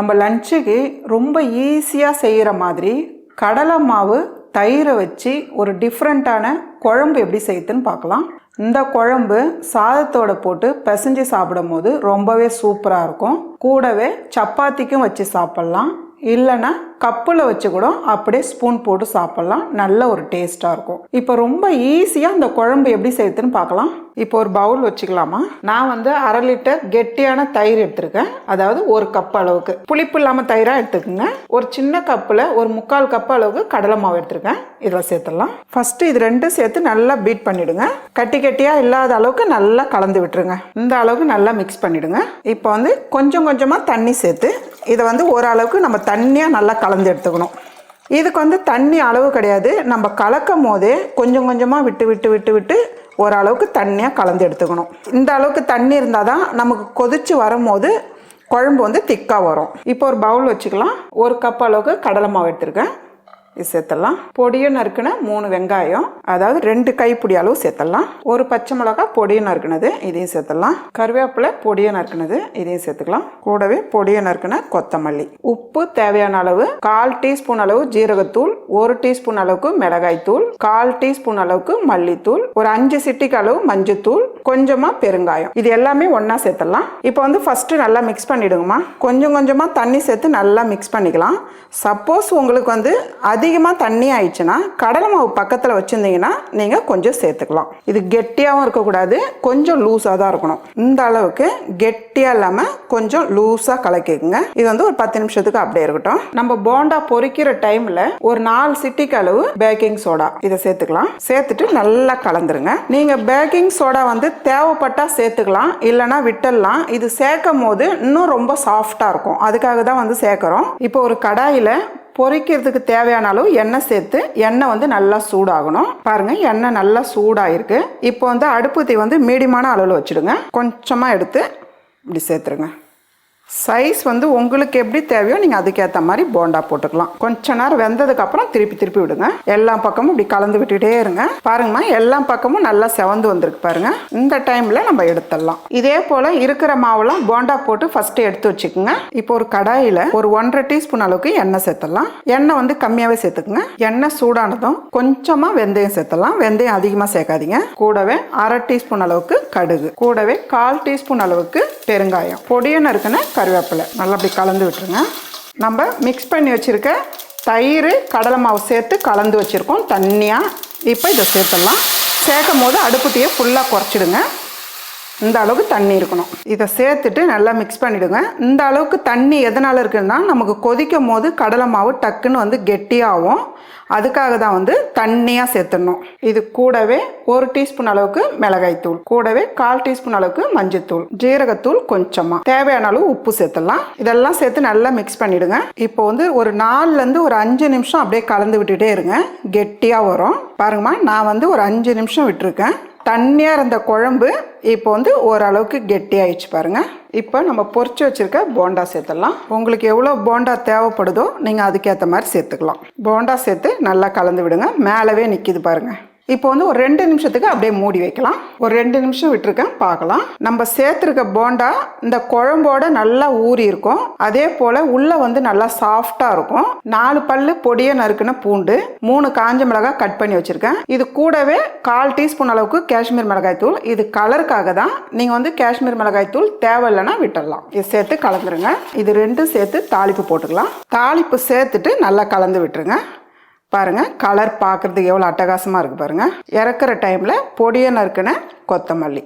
நம்ம லஞ்சுக்கு ரொம்ப ஈஸியாக செய்கிற மாதிரி கடலை மாவு தயிரை வச்சு ஒரு டிஃப்ரெண்ட்டான குழம்பு எப்படி செய்யுதுன்னு பார்க்கலாம். இந்த குழம்பு சாதத்தோட போட்டு பிசைஞ்சு சாப்பிடும் போது ரொம்பவே சூப்பராக இருக்கும். கூடவே சப்பாத்திக்கும் வச்சு சாப்பிட்லாம். இல்லைன்னா கப்பில் வச்சு கூட அப்படியே ஸ்பூன் போட்டு சாப்பிட்லாம். நல்ல ஒரு டேஸ்ட்டாக இருக்கும். இப்போ ரொம்ப ஈஸியாக அந்த குழம்பு எப்படி செய்யுதுன்னு பார்க்கலாம். இப்போ ஒரு பவுல் வச்சுக்கலாமா? நான் வந்து அரை லிட்டர் கெட்டியான தயிர் எடுத்திருக்கேன். அதாவது ஒரு கப் அளவுக்கு. புளிப்பு இல்லாமல் தயிராக எடுத்துக்கோங்க. ஒரு சின்ன கப்பில் ஒரு முக்கால் கப் அளவுக்கு கடலை மாவு எடுத்திருக்கேன். இதில் சேர்த்துடலாம். ஃபஸ்ட்டு இது ரெண்டும் சேர்த்து நல்லா பீட் பண்ணிவிடுங்க கட்டி கட்டியாக இல்லாத அளவுக்கு நல்லா கலந்து விட்டுருங்க. இந்த அளவுக்கு நல்லா மிக்ஸ் பண்ணிவிடுங்க இப்போ வந்து கொஞ்சம் கொஞ்சமாக தண்ணி சேர்த்து இதை வந்து ஓரளவுக்கு நம்ம தண்ணியாக நல்லா கலந்து எடுத்துக்கணும். இதுக்கு வந்து தண்ணி அளவு கிடையாது. நம்ம கலக்கும் போதே கொஞ்சம் கொஞ்சமாக விட்டு விட்டு விட்டு விட்டு ஓரளவுக்கு தண்ணியாக கலந்து எடுத்துக்கணும். இந்த அளவுக்கு தண்ணி இருந்தால் தான் நமக்கு கொதிச்சு வரும்போது குழம்பு வந்து திக்காக வரும். இப்போ ஒரு பவுல் வச்சுக்கலாம். ஒரு கப் அளவுக்கு கடலை மாவு எடுத்துருக்கேன். சேர்த்துடலாம். பொடியும் நறுக்குன மூணு வெங்காயம் அதாவது ரெண்டு கைப்பிடி அளவு சேர்த்துடலாம். ஒரு பச்சை மிளகா பொடியும் நறுக்குனது இதையும் சேர்த்துடலாம். கருவேப்பிலை பொடியை நறுக்குனது இதையும் சேர்த்துக்கலாம். கூடவே பொடியை நறுக்குன கொத்தமல்லி. உப்பு தேவையான அளவு கால் டீஸ்பூன் அளவு ஜீரகத்தூள் ஒரு டீஸ்பூன் அளவுக்கு மிளகாய் தூள் கால் டீஸ்பூன் அளவுக்கு மல்லித்தூள் ஒரு அஞ்சு சிட்டிக்கு அளவு மஞ்சத்தூள் கொஞ்சமா பெருங்காயம். இது எல்லாமே ஒன்றா சேர்த்துடலாம். இப்போ வந்து ஃபர்ஸ்ட் நல்லா மிக்ஸ் பண்ணிடுங்கம்மா. கொஞ்சம் கொஞ்சமா தண்ணி சேர்த்து நல்லா மிக்ஸ் பண்ணிக்கலாம். சப்போஸ் உங்களுக்கு வந்து அதிகமாக தண்ணி ஆயிடுச்சுன்னா கடலை மாவு பக்கத்தில் வச்சுருந்தீங்கன்னா நீங்கள் கொஞ்சம் சேர்த்துக்கலாம். இது கெட்டியாகவும் இருக்கக்கூடாது கொஞ்சம் லூஸாக தான் இருக்கணும். இந்த அளவுக்கு கெட்டியாக இல்லாமல் கொஞ்சம் லூஸாக கலக்கிக்குங்க. இது வந்து ஒரு பத்து நிமிஷத்துக்கு அப்படியே இருக்கட்டும். நம்ம போண்டா பொறிக்கிற டைமில் ஒரு நாலு சிட்டிக்கு அளவு பேக்கிங் சோடா. இதை சேர்த்துக்கலாம். சேர்த்துட்டு நல்லா கலந்துருங்க. நீங்கள் பேக்கிங் சோடா வந்து தேவைப்பட்டா சேர்த்துக்கலாம் இல்லைன்னா விட்டுடலாம். இது சேர்க்கும் போது இன்னும் ரொம்ப சாஃப்டாக இருக்கும். அதுக்காக தான் வந்து சேர்க்குறோம். இப்போ ஒரு கடாயில் பொரிக்கிறதுக்கு தேவையான அளவு எண்ணெய் சேர்த்து எண்ணெய் வந்து நல்லா சூடாகணும். பாருங்க எண்ணெய் நல்லா சூடாயிருக்கு. இப்போ வந்து அடுப்பு தீ வந்து மீடியமான அளவில் வச்சுடுங்க. கொஞ்சமாக எடுத்து இப்படி சேர்த்துருங்க. சைஸ் வந்து உங்களுக்கு எப்படி தேவையோ நீங்கள் அதுக்கேற்ற மாதிரி போண்டா போட்டுக்கலாம். கொஞ்ச நேரம் வெந்ததுக்கு அப்புறம் திருப்பி திருப்பி விடுங்க. எல்லா பக்கமும் இப்படி கலந்து விட்டுட்டே இருங்க. பாருங்கம்மா எல்லா பக்கமும் நல்லா செவந்து வந்திருக்கு பாருங்க. இந்த டைமில் நம்ம எடுத்துடலாம். இதே போல் இருக்கிற மாவுலாம் போண்டா போட்டு ஃபஸ்ட்டு எடுத்து வச்சுக்கோங்க. இப்போ ஒரு கடாயில் ஒரு ஒன்றரை டீஸ்பூன் அளவுக்கு எண்ணெய் சேர்த்துடலாம். எண்ணெய் வந்து கம்மியாகவே சேர்த்துக்குங்க. எண்ணெய் சூடானதும் கொஞ்சமாக வெந்தயம் சேர்த்துடலாம். வெந்தயம் அதிகமாக சேர்க்காதீங்க. கூடவே அரை டீஸ்பூன் அளவுக்கு கடுகு. கூடவே கால் டீஸ்பூன் அளவுக்கு பெருங்காயம். பொடியன்னு இருக்குன்னா கருவேப்பிலை. நல்லா அப்படி கலந்து விட்டுருங்க. நம்ம மிக்ஸ் பண்ணி வச்சுருக்க தயிர் கடலை மாவு சேர்த்து கலந்து வச்சுருக்கோம். தண்ணியாக இப்போ இதை சேர்த்துடலாம். சேர்க்கும் போது அடுப்புட்டியை ஃபுல்லாக குறைச்சிடுங்க. இந்த அளவுக்கு தண்ணி இருக்கணும். இதை சேர்த்துட்டு நல்லா மிக்ஸ் பண்ணிவிடுங்க இந்த அளவுக்கு தண்ணி எதனால் இருக்குன்னா நமக்கு கொதிக்கும் போது கடலை மாவு டக்குன்னு வந்து கெட்டியாகும். அதுக்காக தான் வந்து தண்ணியாக சேர்த்துடணும். இது கூடவே ஒரு டீஸ்பூன் அளவுக்கு மிளகாய்த்தூள் கூடவே கால் டீஸ்பூன் அளவுக்கு மஞ்சத்தூள் ஜீரகத்தூள் கொஞ்சமாக தேவையான அளவு உப்பு சேர்த்துடலாம். இதெல்லாம் சேர்த்து நல்லா மிக்ஸ் பண்ணிவிடுங்க இப்போ வந்து ஒரு நாலுலேருந்து ஒரு அஞ்சு நிமிஷம் அப்படியே கலந்து விட்டுகிட்டே இருங்க. கெட்டியாக வரும். பாருங்கம்மா நான் வந்து ஒரு அஞ்சு நிமிஷம் விட்டுருக்கேன். தண்ணியாக இருந்த குழம்பு இப்போ வந்து ஓரளவுக்கு கெட்டியாயிடுச்சு பாருங்கள் இப்போ நம்ம பொரிச்சு வச்சுருக்க போண்டா சேர்த்துடலாம். உங்களுக்கு எவ்வளோ போண்டா தேவைப்படுதோ நீங்கள் அதுக்கேற்ற மாதிரி சேர்த்துக்கலாம். போண்டா சேர்த்து நல்லா கலந்து விடுங்க. மேலவே நிற்கிது பாருங்கள் இப்போ வந்து ஒரு ரெண்டு நிமிஷத்துக்கு அப்படியே மூடி வைக்கலாம். ஒரு ரெண்டு நிமிஷம் விட்டுருக்கேன் பார்க்கலாம். நம்ம சேர்த்துருக்க போண்டா இந்த குழம்போட நல்லா ஊறி இருக்கும். அதே போல் உள்ளே வந்து நல்லா சாஃப்டாக இருக்கும். நாலு பல்லு பொடியை நறுக்குன பூண்டு மூணு காஞ்ச மிளகாய் கட் பண்ணி வச்சுருக்கேன். இது கூடவே கால் டீஸ்பூன் அளவுக்கு காஷ்மீர் மிளகாய் தூள். இது கலருக்காக தான். நீங்கள் வந்து காஷ்மீர் மிளகாய் தூள் தேவையில்லைன்னா விட்டுடலாம் இது சேர்த்து கலந்துருங்க. இது ரெண்டும் சேர்த்து தாளிப்பு போட்டுக்கலாம். தாளிப்பு சேர்த்துட்டு நல்லா கலந்து விட்டுருங்க. பாருங்கள் கலர் பார்க்குறதுக்கு எவ்வளோ அட்டகாசமாக இருக்குது பாருங்கள் இறக்குற டைமில் பொடியை நறுக்குன கொத்தமல்லி.